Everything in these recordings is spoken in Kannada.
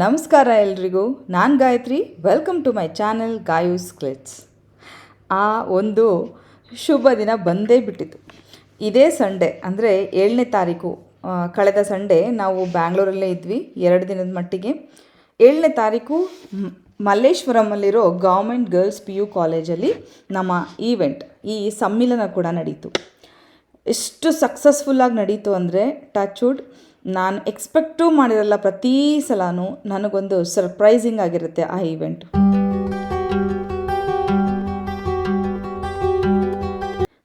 ನಮಸ್ಕಾರ ಎಲ್ರಿಗೂ. ನಾನು Gayathri. Welcome to my channel Gayus clicks ಆ ಒಂದು ಶುಭ ದಿನ ಬಂದೇ ಬಿಟ್ಟಿತ್ತು ಇದೇ ಸಂಡೇ ಅಂದರೆ ಏಳನೇ ತಾರೀಕು ಕಳೆದ ಸಂಡೇ ನಾವು ಬ್ಯಾಂಗ್ಳೂರಲ್ಲೇ ಇದ್ವಿ, ಎರಡು ದಿನದ ಮಟ್ಟಿಗೆ. ಏಳನೇ ತಾರೀಕು ಮಲ್ಲೇಶ್ವರಮಲ್ಲಿರೋ ಗೌರ್ಮೆಂಟ್ ಗರ್ಲ್ಸ್ ಪಿ ಯು ಕಾಲೇಜಲ್ಲಿ ನಮ್ಮ ಈವೆಂಟ್ ಈ ಸಮ್ಮಿಲನ ಕೂಡ ನಡೀತು. ಎಷ್ಟು ಸಕ್ಸಸ್ಫುಲ್ಲಾಗಿ ನಡೀತು ಅಂದರೆ ಟಚ್ವುಡ್ ನಾನು ಎಕ್ಸ್ಪೆಕ್ಟೂ ಮಾಡಿರಲ್ಲ ಪ್ರತಿ ಸಲನೂ ನನಗೊಂದು ಸರ್ಪ್ರೈಸಿಂಗ್ ಆಗಿರುತ್ತೆ ಆ ಈವೆಂಟ್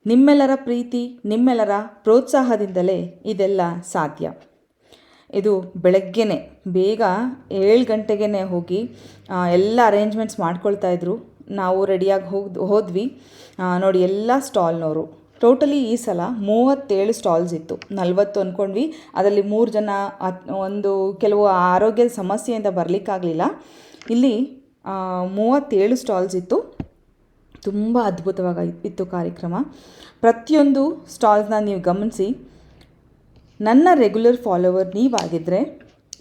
ನಿಮ್ಮೆಲ್ಲರ ಪ್ರೀತಿ, ನಿಮ್ಮೆಲ್ಲರ ಪ್ರೋತ್ಸಾಹದಿಂದಲೇ ಇದೆಲ್ಲ ಸಾಧ್ಯ. ಇದು ಬೆಳಗ್ಗೆನೆ, ಬೇಗ ಏಳು ಗಂಟೆಗೇ ಹೋಗಿ ಎಲ್ಲ ಅರೇಂಜ್ಮೆಂಟ್ಸ್ ಮಾಡ್ಕೊಳ್ತಾ ಇದ್ರು. ನಾವು ರೆಡಿಯಾಗಿ ಹೋಗ್, ಹೋದ್ವಿ. ನೋಡಿ, ಎಲ್ಲ ಸ್ಟಾಲ್ನವರು ಟೋಟಲಿ ಈ ಸಲ ಮೂವತ್ತೇಳು ಸ್ಟಾಲ್ಸ್ ಇತ್ತು. ನಲ್ವತ್ತು ಅಂದ್ಕೊಂಡ್ವಿ ಅದರಲ್ಲಿ ಮೂರು ಜನ ಒಂದು ಕೆಲವು ಆರೋಗ್ಯದ ಸಮಸ್ಯೆಯಿಂದ ಬರಲಿಕ್ಕಾಗಲಿಲ್ಲ. ಇಲ್ಲಿ ಮೂವತ್ತೇಳು ಸ್ಟಾಲ್ಸ್ ಇತ್ತು. ತುಂಬ ಅದ್ಭುತವಾಗಿ ಇತ್ತು ಕಾರ್ಯಕ್ರಮ. ಪ್ರತಿಯೊಂದು ಸ್ಟಾಲ್ಸ್ನ ನೀವು ಗಮನಿಸಿ. ನನ್ನ ರೆಗ್ಯುಲರ್ ಫಾಲೋವರ್ ನೀವಾಗಿದ್ದರೆ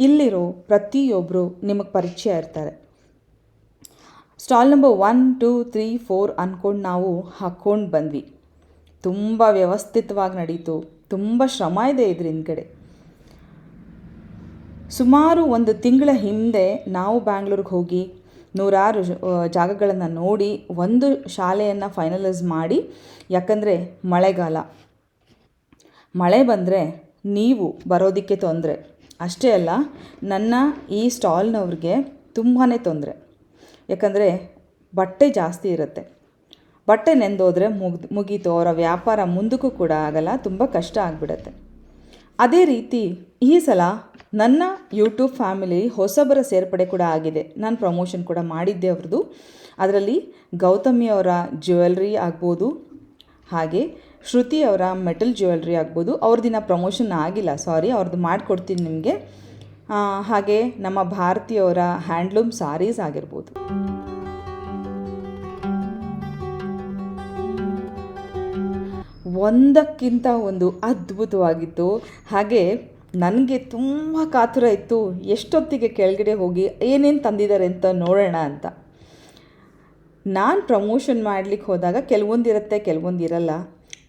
ಇಲ್ಲಿರೋ ಪ್ರತಿಯೊಬ್ಬರು ನಿಮಗೆ ಪರಿಚಯ ಇರ್ತಾರೆ. Stall number one, two, three, four ಅಂದ್ಕೊಂಡು ನಾವು ಹಾಕ್ಕೊಂಡು ಬಂದ್ವಿ. ತುಂಬ ವ್ಯವಸ್ಥಿತವಾಗಿ ನಡೀತು. ತುಂಬ ಶ್ರಮ ಇದೆ ಇದ್ರ ಹಿಂದ್ಗಡೆ ಸುಮಾರು ಒಂದು ತಿಂಗಳ ಹಿಂದೆ ನಾವು ಬ್ಯಾಂಗ್ಳೂರಿಗೆ ಹೋಗಿ ನೂರಾರು ಜಾಗಗಳನ್ನು ನೋಡಿ ಒಂದು ಶಾಲೆಯನ್ನು ಫೈನಲೈಸ್ ಮಾಡಿ, ಯಾಕಂದರೆ ಮಳೆಗಾಲ. ಮಳೆ ಬಂದರೆ ನೀವು ಬರೋದಕ್ಕೆ ತೊಂದರೆ. ಅಷ್ಟೇ ಅಲ್ಲ, ನನ್ನ ಈ ಸ್ಟಾಲ್ನವ್ರಿಗೆ ತುಂಬಾ ತೊಂದರೆ. ಯಾಕಂದರೆ ಬಟ್ಟೆ ಜಾಸ್ತಿ ಇರುತ್ತೆ. ಬಟ್ಟೆ ನೆಂದೋದ್ರೆ ಮುಗ್ದು, ಮುಗೀತು, ಅವರ ವ್ಯಾಪಾರ ಮುಂದಕ್ಕೂ ಕೂಡ ಆಗಲ್ಲ, ತುಂಬ ಕಷ್ಟ ಆಗಿಬಿಡತ್ತೆ. ಅದೇ ರೀತಿ ಈ ಸಲ ನನ್ನ ಯೂಟ್ಯೂಬ್ ಫ್ಯಾಮಿಲಿ ಹೊಸಬರ ಸೇರ್ಪಡೆ ಕೂಡ ಆಗಿದೆ. ನಾನು ಪ್ರಮೋಷನ್ ಕೂಡ ಮಾಡಿದ್ದೆ ಅವ್ರದ್ದು ಅದರಲ್ಲಿ ಗೌತಮಿ ಅವರ ಜ್ಯುವೆಲ್ರಿ ಆಗ್ಬೋದು, ಹಾಗೆ ಶ್ರುತಿ ಅವರ ಮೆಟಲ್ ಜ್ಯುವೆಲ್ರಿ ಆಗ್ಬೋದು. ಅವ್ರದ್ದಿನ ಪ್ರಮೋಷನ್ ಆಗಿಲ್ಲ ಸಾರಿ ಅವ್ರದ್ದು ಮಾಡಿಕೊಡ್ತೀನಿ ನಿಮಗೆ. ಹಾಗೆ ನಮ್ಮ ಭಾರತೀಯವರ ಹ್ಯಾಂಡ್ಲೂಮ್ ಸಾರೀಸ್ ಆಗಿರ್ಬೋದು. ಒಂದಕ್ಕಿಂತ ಒಂದು ಅದ್ಭುತವಾಗಿತ್ತು. ಹಾಗೆ ನನಗೆ ತುಂಬ ಕಾತುರ ಇತ್ತು ಎಷ್ಟೊತ್ತಿಗೆ ಕೆಳಗಡೆ ಹೋಗಿ ಏನೇನು ತಂದಿದ್ದಾರೆ ಅಂತ ನೋಡೋಣ ಅಂತ. ನಾನು ಪ್ರಮೋಷನ್ ಮಾಡಲಿಕ್ಕೆ ಹೋದಾಗ ಕೆಲವೊಂದಿರುತ್ತೆ ಕೆಲವೊಂದು ಇರಲ್ಲ.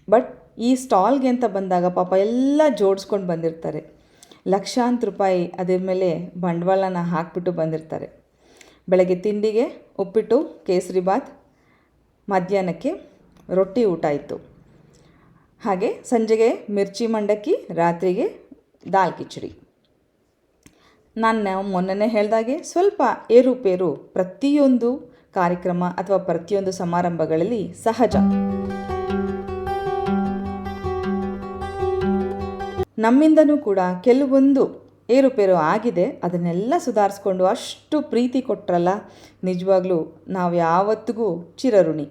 ಬಟ್ ಈ ಸ್ಟಾಲ್ಗೆ ಅಂತ ಬಂದಾಗ ಪಾಪ ಎಲ್ಲ ಜೋಡಿಸ್ಕೊಂಡು ಬಂದಿರ್ತಾರೆ. ಲಕ್ಷಾಂತರ ರೂಪಾಯಿ ಅದ್ರ ಮೇಲೆ ಬಂಡವಾಳನ ಹಾಕ್ಬಿಟ್ಟು ಬಂದಿರ್ತಾರೆ. ಬೆಳಗ್ಗೆ ತಿಂಡಿಗೆ ಉಪ್ಪಿಟ್ಟು ಕೇಸರಿ ಬಾತ್ ಮಧ್ಯಾಹ್ನಕ್ಕೆ ರೊಟ್ಟಿ ಊಟ ಇತ್ತು. ಹಾಗೆ ಸಂಜೆಗೆ ಮಿರ್ಚಿ ಮಂಡಕ್ಕಿ, ರಾತ್ರಿಗೆ ದಾಲ್ ಕಿಚಡಿ. ನಾನು ಮೊನ್ನೆ ಹೇಳಿದಾಗೆ ಸ್ವಲ್ಪ ಏರುಪೇರು ಪ್ರತಿಯೊಂದು ಕಾರ್ಯಕ್ರಮ ಅಥವಾ ಪ್ರತಿಯೊಂದು ಸಮಾರಂಭಗಳಲ್ಲಿ ಸಹಜ. ನಮ್ಮಿಂದನೂ ಕೂಡ ಕೆಲವೊಂದು ಏರುಪೇರು ಆಗಿದೆ. ಅದನ್ನೆಲ್ಲ ಸುಧಾರಿಸ್ಕೊಂಡು ಅಷ್ಟು ಪ್ರೀತಿ ಕೊಟ್ರಲ್ಲ, ನಿಜವಾಗ್ಲೂ ನಾವು ಯಾವತ್ತಿಗೂ ಚಿರಋಣಿ.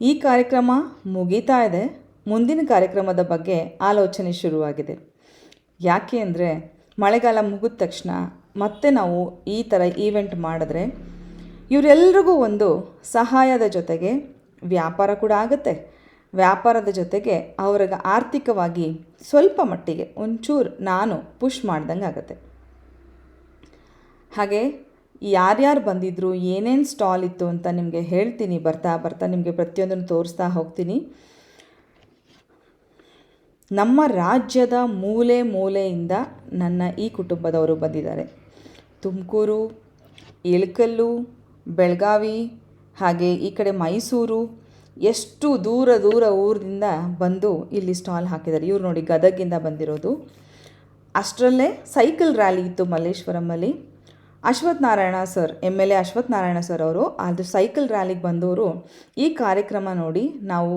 ಈ ಕಾರ್ಯಕ್ರಮ ಮುಗೀತಾ ಇದೆ. ಮುಂದಿನ ಕಾರ್ಯಕ್ರಮದ ಬಗ್ಗೆ ಆಲೋಚನೆ ಶುರುವಾಗಿದೆ. ಯಾಕೆ ಅಂದರೆ ಮಳೆಗಾಲ ಮುಗಿದ ತಕ್ಷಣ ಮತ್ತೆ ನಾವು ಈ ಥರ ಈವೆಂಟ್ ಮಾಡಿದ್ರೆ ಇವರೆಲ್ರಿಗೂ ಒಂದು ಸಹಾಯದ ಜೊತೆಗೆ ವ್ಯಾಪಾರ ಕೂಡ ಆಗುತ್ತೆ. ವ್ಯಾಪಾರದ ಜೊತೆಗೆ ಅವ್ರಿಗೆ ಆರ್ಥಿಕವಾಗಿ ಸ್ವಲ್ಪ ಮಟ್ಟಿಗೆ ಒಂಚೂರು ನಾನು ಪುಷ್ ಮಾಡ್ದಂಗೆ ಆಗುತ್ತೆ. ಹಾಗೆ ಯಾರ್ಯಾರು ಬಂದಿದ್ರು, ಏನೇನು ಸ್ಟಾಲ್ ಇತ್ತು ಅಂತ ನಿಮಗೆ ಹೇಳ್ತೀನಿ, ಬರ್ತಾ ಬರ್ತಾ ನಿಮಗೆ ಪ್ರತಿಯೊಂದನ್ನು ತೋರಿಸ್ತಾ ಹೋಗ್ತೀನಿ. ನಮ್ಮ ರಾಜ್ಯದ ಮೂಲೆ ಮೂಲೆಯಿಂದ ನನ್ನ ಈ ಕುಟುಂಬದವರು ಬಂದಿದ್ದಾರೆ. ತುಮಕೂರು, ಇಳಕಲ್ಲು, ಬೆಳಗಾವಿ, ಹಾಗೆ ಈ ಕಡೆ ಮೈಸೂರು, ಎಷ್ಟು ದೂರ ದೂರ ಊರಿನಿಂದ ಬಂದು ಇಲ್ಲಿ ಸ್ಟಾಲ್ ಹಾಕಿದ್ದಾರೆ. ಇವರು ನೋಡಿ ಗದಗಿಂದ ಬಂದಿರೋದು. ಅಷ್ಟರಲ್ಲೇ ಸೈಕಲ್ ರ್ಯಾಲಿ ಇತ್ತು ಮಲ್ಲೇಶ್ವರಮಲ್ಲಿ Ashwath Narayana sir, M L A Ashwath Narayana sir ಅವರು ಅದು ಸೈಕಲ್ ರ್ಯಾಲಿಗೆ ಬಂದವರು. ಈ ಕಾರ್ಯಕ್ರಮ ನೋಡಿ ನಾವು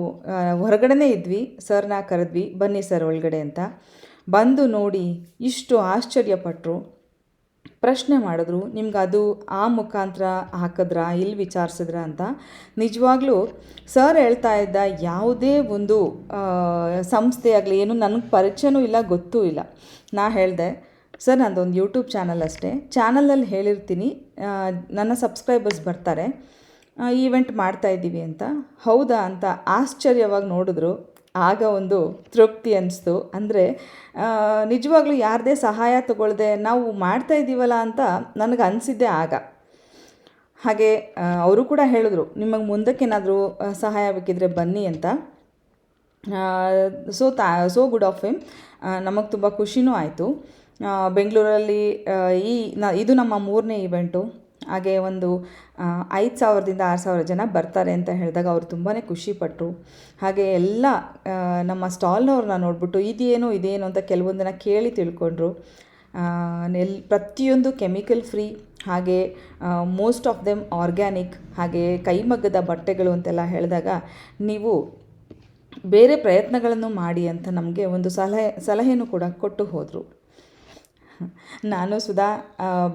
ಹೊರಗಡೆನೇ ಇದ್ವಿ, ಸರ್ನ ಕರೆದ್ವಿ, ಬನ್ನಿ ಸರ್ ಒಳಗಡೆ ಅಂತ. ಬಂದು ನೋಡಿ ಇಷ್ಟು ಆಶ್ಚರ್ಯಪಟ್ಟರು ಪ್ರಶ್ನೆ ಮಾಡಿದ್ರು, ನಿಮ್ಗೆ ಅದು ಆ ಮುಖಾಂತರ ಹಾಕಿದ್ರ, ಇಲ್ಲಿ ವಿಚಾರಿಸಿದ್ರ ಅಂತ. ನಿಜವಾಗ್ಲೂ ಸರ್ ಹೇಳ್ತಾ ಇದ್ದ ಯಾವುದೇ ಒಂದು ಸಂಸ್ಥೆ ಆಗಲಿ, ಏನು ನನಗೆ ಪರಿಚಯನೂ ಇಲ್ಲ, ಗೊತ್ತೂ ಇಲ್ಲ. ನಾ ಹೇಳಿದೆ ಸರ್, ನಂದೊಂದು ಯೂಟ್ಯೂಬ್ ಚಾನಲ್ ಅಷ್ಟೇ. ಚಾನಲಲ್ಲಿ ಹೇಳಿರ್ತೀನಿ. ನನ್ನ ಸಬ್ಸ್ಕ್ರೈಬರ್ಸ್ ಬರ್ತಾರೆ. ಈವೆಂಟ್ ಮಾಡ್ತಾ ಇದ್ದೀವಿ ಅಂತ. ಹೌದಾ ಅಂತ ಆಶ್ಚರ್ಯವಾಗಿ ನೋಡಿದ್ರು. ಆಗ ಒಂದು ತೃಪ್ತಿ ಅನಿಸ್ತು. ಅಂದರೆ ನಿಜವಾಗ್ಲೂ ಯಾರದೇ ಸಹಾಯ ತಗೊಳ್ಳದೆ ನಾವು ಮಾಡ್ತಾ ಇದ್ದೀವಲ್ಲ ಅಂತ ನನಗೆ ಅನಿಸಿದ್ದೆ ಆಗ. ಹಾಗೆ ಅವರು ಕೂಡ ಹೇಳಿದ್ರು, ನಿಮಗೆ ಮುಂದಕ್ಕೇನಾದರೂ ಸಹಾಯ ಬೇಕಿದ್ರೆ ಬನ್ನಿ ಅಂತ. ಸೊ ತಾ ಸೋ ಗುಡ್ ಆಫ್ ಹಿಮ್ ನಮಗೆ ತುಂಬ ಖುಷಿನೂ ಆಯಿತು. ಬೆಂಗಳೂರಲ್ಲಿ ಈ ನ, ಇದು ನಮ್ಮ ಮೂರನೇ ಇವೆಂಟು ಹಾಗೆ ಒಂದು ಐದು ಸಾವಿರದಿಂದ ಆರು ಸಾವಿರ ಜನ ಬರ್ತಾರೆ ಅಂತ ಹೇಳಿದಾಗ ಅವರು ತುಂಬಾ ಖುಷಿಪಟ್ಟರು ಹಾಗೆ ಎಲ್ಲ ನಮ್ಮ ಸ್ಟಾಲ್ನವ್ರನ್ನ ನೋಡಿಬಿಟ್ಟು ಇದೇನು ಇದೇನು ಅಂತ ಕೆಲವೊಂದನ್ನು ಕೇಳಿ ತಿಳ್ಕೊಂಡ್ರು. ಎಲ್ ಪ್ರತಿಯೊಂದು ಕೆಮಿಕಲ್ ಫ್ರೀ, ಹಾಗೆ ಮೋಸ್ಟ್ ಆಫ್ ದೆಮ್ ಆರ್ಗ್ಯಾನಿಕ್, ಹಾಗೆ ಕೈಮಗ್ಗದ ಬಟ್ಟೆಗಳು ಅಂತೆಲ್ಲ ಹೇಳಿದಾಗ ನೀವು ಬೇರೆ ಪ್ರಯತ್ನಗಳನ್ನು ಮಾಡಿ ಅಂತ ನಮಗೆ ಒಂದು ಸಲಹೆ ಸಲಹೆಯೂ ಕೂಡ ಕೊಟ್ಟು ಹೋದರು. ನಾನು ಸುಧಾ